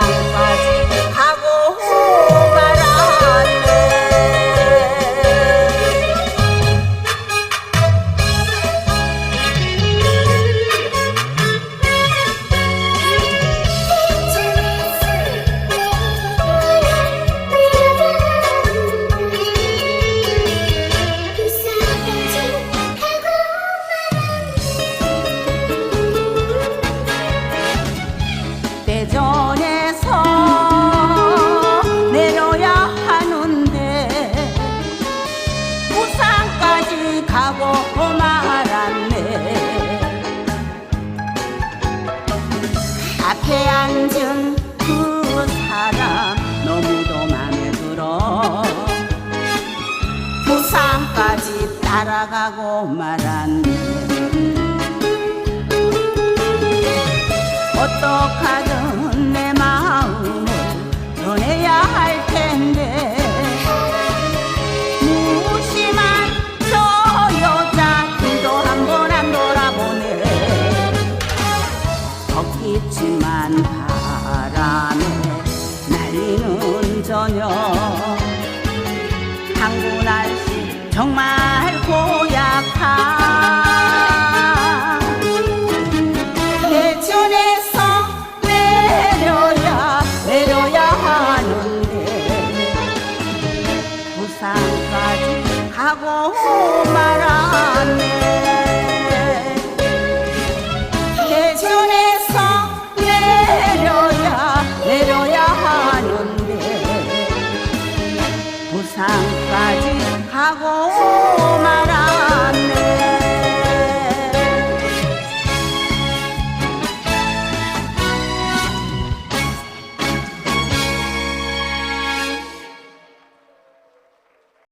Bye. Bye. 앞에 앉은 그 사람 너무도 마음에 들어. 부산까지 따라가고 말았네. 모르는 저녁. 당분 날씨 정말 고